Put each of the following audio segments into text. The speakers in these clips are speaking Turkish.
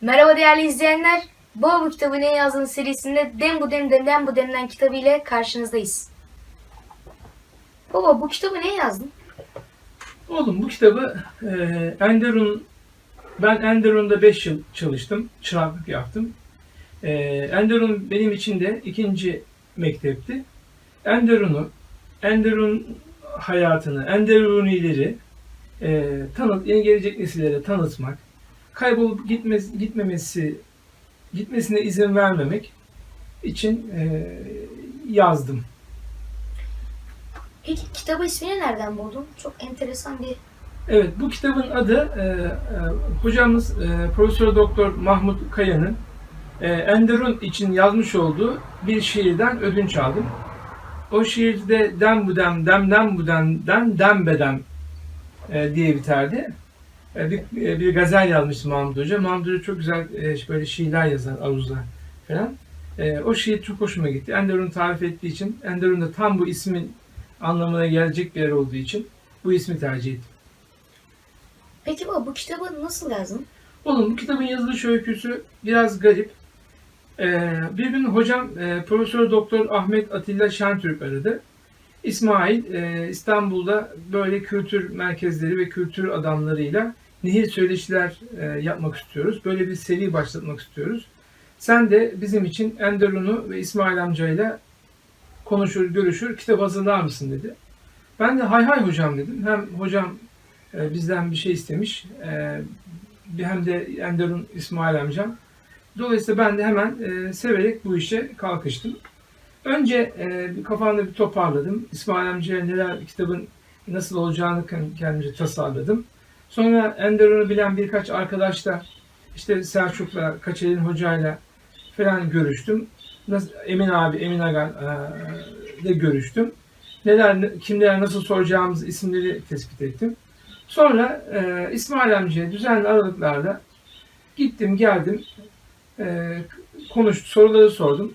Merhaba değerli izleyenler. Bu kitabı ne yazdığın serisinde Dem bu dem dem dem bu demden kitabı ile karşınızdayız. Baba bu kitabı ne yazdın? Oğlum bu kitabı e, Enderun ben Enderun'da 5 yıl çalıştım. Çıraklık yaptım. E, Enderun benim için de ikinci mektepti. Enderun'u, Enderun hayatını, Enderunileri e, tanıt, yeni gelecek nesillere tanıtmak, kaybolup gitmez, gitmemesi, gitmesine izin vermemek için e, yazdım. Peki kitabı ismini nereden buldun? Çok enteresan bir... Evet, bu kitabın adı e, e, hocamız e, Profesör Doktor Mahmut Kaya'nın e, Enderun için yazmış olduğu bir şiirden ödünç aldım. O şiirde dem bu dem, demden bu demden dem bedem e, diye biterdi. E, bir, e, bir gazel yazmıştı Mahmut Hoca. Mahmut Hoca çok güzel e, böyle şiirler yazar, aruzlar falan. O şiir çok hoşuma gitti. Enderun'u tarif ettiği için, Enderun da tam bu ismin anlamına gelecek bir yer olduğu için bu ismi tercih ettim. Peki baba bu kitabı nasıl yazdın? Oğlum bu kitabın yazılış öyküsü biraz garip. Ee, bir gün hocam e, Profesör Doktor Ahmet Atilla Şentürk aradı. İsmail e, İstanbul'da böyle kültür merkezleri ve kültür adamlarıyla nehir söyleşiler e, yapmak istiyoruz. Böyle bir seri başlatmak istiyoruz. Sen de bizim için Enderun'u ve İsmail amcayla konuşur, görüşür, kitap hazırlar mısın dedi. Ben de hay hay hocam dedim. Hem hocam e, bizden bir şey istemiş. E, hem de Enderun İsmail amcam. Dolayısıyla ben de hemen e, severek bu işe kalkıştım. Önce e, bir kafamda bir toparladım. İsmail amcaya neler kitabın nasıl olacağını kend- kendimce tasarladım. Sonra Enderun'u bilen birkaç arkadaşla işte Selçuk'la, Kaçelin Hoca'yla falan görüştüm. Emin abi, Emin Aga ile görüştüm. Neler, kimlere nasıl soracağımız isimleri tespit ettim. Sonra e, İsmail amcaya düzenli aralıklarla gittim geldim e, konuştu soruları sordum.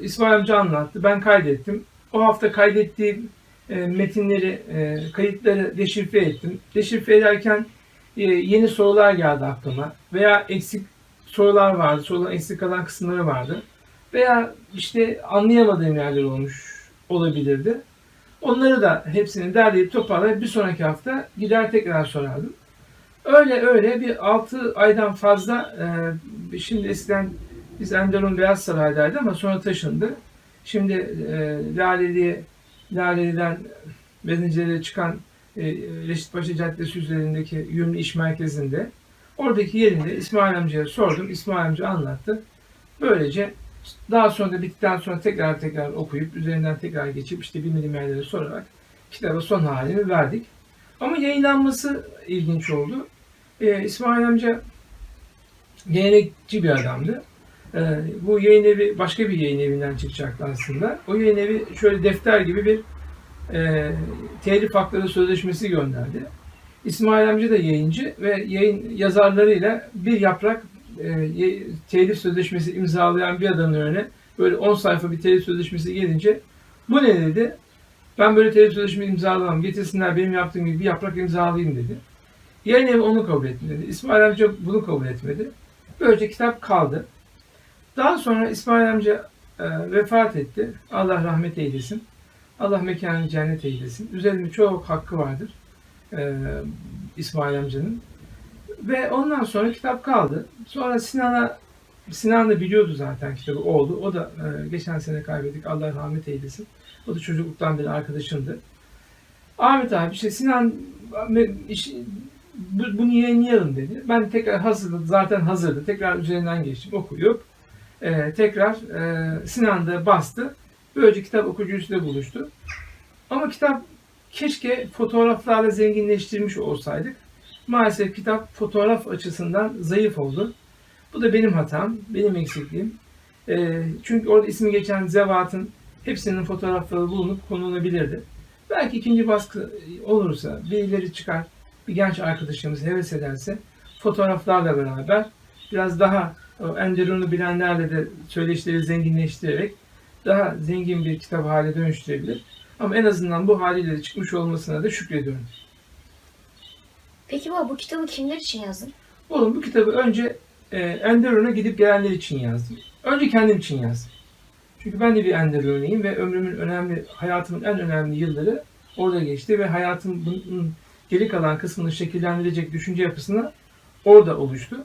İsmail amca anlattı ben kaydettim. O hafta kaydettiğim e, metinleri e, kayıtları deşifre ettim. Deşifre ederken e, yeni sorular geldi aklıma veya eksik sorular vardı. Soruların eksik kalan kısımları vardı. Veya işte anlayamadığım yerler olmuş olabilirdi. Onları da hepsini derleyip toparlayıp bir sonraki hafta gider tekrar sorardım. Öyle öyle bir 6 aydan fazla e, şimdi eskiden biz Enderun Beyaz Saray'daydı ama sonra taşındı. Şimdi e, Laleli, Laleli'den Bezincilere çıkan e, Reşit Paşa Caddesi üzerindeki Yümlü İş Merkezi'nde oradaki yerinde İsmail amcaya sordum. İsmail amca anlattı. Böylece daha sonra da bittikten sonra tekrar tekrar okuyup üzerinden tekrar geçip işte bilmediğim yerlere sorarak kitaba son halini verdik. Ama yayınlanması ilginç oldu. Ee, İsmail amca gelenekçi bir adamdı. Ee, bu yayın evi başka bir yayın evinden çıkacaktı aslında. O yayın evi şöyle defter gibi bir e, telif hakları sözleşmesi gönderdi. İsmail amca da yayıncı ve yayın yazarlarıyla bir yaprak e, telif sözleşmesi imzalayan bir adamın önüne böyle 10 sayfa bir telif sözleşmesi gelince bu ne dedi? Ben böyle telif sözleşmesi imzalamam. Getirsinler benim yaptığım gibi bir yaprak imzalayayım dedi. Yayın evi onu kabul etmedi. İsmail amca bunu kabul etmedi. Böylece kitap kaldı. Daha sonra İsmail amca e, vefat etti. Allah rahmet eylesin. Allah mekanını cennet eylesin. Üzerinde çok hakkı vardır. e, İsmail amcanın. Ve ondan sonra kitap kaldı. Sonra Sinan'a Sinan da biliyordu zaten kitabı oldu. O da e, geçen sene kaybettik. Allah rahmet eylesin. O da çocukluktan beri arkadaşımdı. Ahmet abi işte Sinan iş- bu- bunu yayınlayalım dedi. Ben tekrar hazırladım. Zaten hazırdı. Tekrar üzerinden geçtim okuyup e, tekrar e, Sinan da bastı. Böylece kitap okuyucusuyla buluştu. Ama kitap keşke fotoğraflarla zenginleştirmiş olsaydık. Maalesef kitap fotoğraf açısından zayıf oldu. Bu da benim hatam, benim eksikliğim. E, çünkü orada ismi geçen zevatın hepsinin fotoğrafları bulunup konulabilirdi. Belki ikinci baskı olursa, birileri çıkar, bir genç arkadaşımız heves ederse fotoğraflarla beraber biraz daha o Enderun'u bilenlerle de söyleşileri zenginleştirerek daha zengin bir kitap hale dönüştürebilir. Ama en azından bu haliyle de çıkmış olmasına da şükrediyorum. Peki baba bu kitabı kimler için yazdın? Oğlum bu kitabı önce e, Enderun'a gidip gelenler için yazdım. Önce kendim için yazdım. Çünkü ben de bir Ender örneğim ve ömrümün önemli, hayatımın en önemli yılları orada geçti ve hayatımın geri kalan kısmını şekillendirecek düşünce yapısına orada oluştu.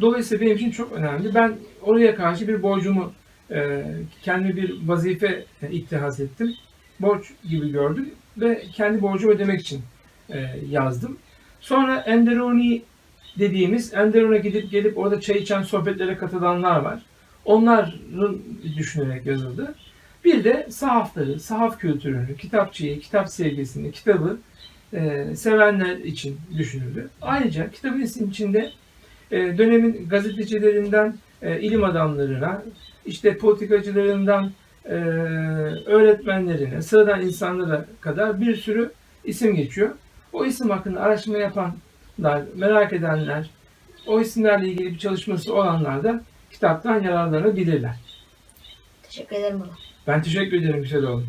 Dolayısıyla benim için çok önemli. Ben oraya karşı bir borcumu, e, kendime bir vazife ittihaz ettim. Borç gibi gördüm ve kendi borcumu ödemek için e, yazdım. Sonra Enderuni dediğimiz, Enderun'a gidip gelip orada çay içen sohbetlere katılanlar var. Onların düşünerek yazıldı. Bir de sahafları, sahaf kültürünü, kitapçıyı, kitap sevgisini, kitabı e, sevenler için düşünüldü. Ayrıca kitabın içinde e, dönemin gazetecilerinden e, ilim adamlarına, işte politikacılarından e, öğretmenlerine, sıradan insanlara kadar bir sürü isim geçiyor. O isim hakkında araştırma yapanlar, merak edenler, o isimlerle ilgili bir çalışması olanlar da kitaptan yararlanabilirler. Teşekkür ederim baba. Ben teşekkür ederim güzel oğlum.